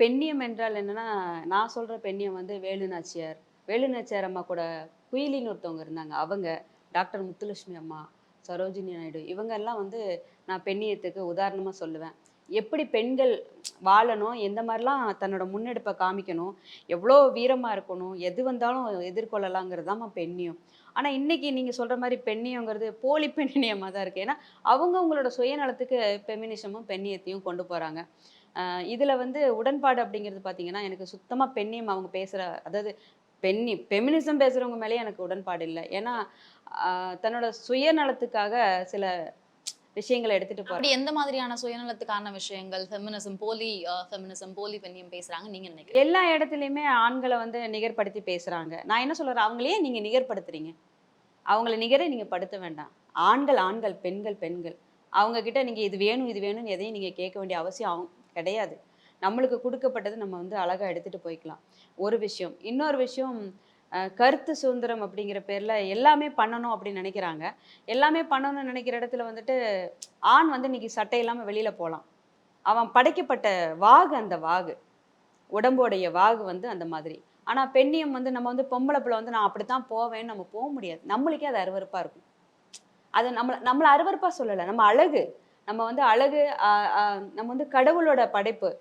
பெண்ணியம் என்றால் என்னன்னா நான் சொல்ற பெண்ணியம் வந்து வேலுநாச்சியார் வேலுநாச்சியார் அம்மா கூட குயிலின்னு ஒருத்தவங்க இருந்தாங்க. அவங்க டாக்டர் முத்துலட்சுமி அம்மா சரோஜினி நாயுடு இவங்க எல்லாம் வந்து நான் பெண்ணியத்துக்கு உதாரணமா சொல்லுவேன். எப்படி பெண்கள் வாழணும் எந்த மாதிரிலாம் தன்னோட முன்னெடுப்பை காமிக்கணும் எவ்வளோ வீரமாக இருக்கணும் எது வந்தாலும் எதிர்கொள்ளலாங்கிறது தான் பெண்ணியம். ஆனால் இன்னைக்கு நீங்கள் சொல்கிற மாதிரி பெண்ணியங்கிறது போலி பெண்ணியமாக தான் இருக்குது ஏன்னா அவங்க அவங்களோட சுயநலத்துக்கு பெமினிசமும் பெண்ணியத்தையும் கொண்டு போகிறாங்க இதில் வந்து உடன்பாடு அப்படிங்கிறது பார்த்தீங்கன்னா எனக்கு சுத்தமாக பெண்ணியம் அவங்க பேசுகிற அதாவது பெண்ணி பெமினிசம் பேசுகிறவங்க மேலேயே எனக்கு உடன்பாடு இல்லை. ஏன்னா தன்னோட சுயநலத்துக்காக சில விஷயங்களை எடுத்துகிட்டு போகிறாங்க அப்படி எந்த மாதிரியான சுயநலத்துக்கான விஷயங்கள்? ஃபெமினிசம் போலி ஃபெமினிசம் போலி பெண்ணியம் பேசுறாங்க நீங்க நினைக்கிறீங்க? எல்லா இடத்துலையுமே ஆண்களை வந்து நிகர்படுத்தி பேசுறாங்க. நான் என்ன சொல்றேன்? அவங்களையே நீங்க நிகர்படுத்துறீங்க அவங்கள நிகரை நீங்க படுத்த வேண்டாம். ஆண்கள் ஆண்கள் பெண்கள் பெண்கள். அவங்க கிட்ட நீங்க இது வேணும் இது வேணும்னு எதையும் நீங்க கேட்க வேண்டிய அவசியம் அவங்க கிடையாது. நம்மளுக்கு கொடுக்கப்பட்டது நம்ம வந்து அழகா எடுத்துகிட்டு போய்க்கலாம். ஒரு விஷயம். இன்னொரு விஷயம் கருத்து சுதந்திரம் அப்படிங்கிற பேரில் எல்லாமே பண்ணணும் அப்படின்னு நினைக்கிறாங்க. எல்லாமே பண்ணணும்னு நினைக்கிற இடத்துல வந்துட்டு ஆண் வந்து இன்னைக்கு சட்டை இல்லாமல் வெளியில் போகலாம் அவன் படைக்கப்பட்ட வாகு அந்த வாகு. உடம்போடைய வாகு வந்து அந்த மாதிரி. ஆனால் பெண்ணியம் வந்து நம்ம வந்து பொம்பளை பிள்ளை வந்து நான் அப்படித்தான் போவேன்னு நம்ம போக முடியாது. நம்மளுக்கே அது அருவறுப்பாக இருக்கும். அது நம்மளை நம்மளை அருவறுப்பாக சொல்லலை. நம்ம அழகு. நம்ம வந்து அழகு நம்ம வந்து கடவுளோட படைப்பு.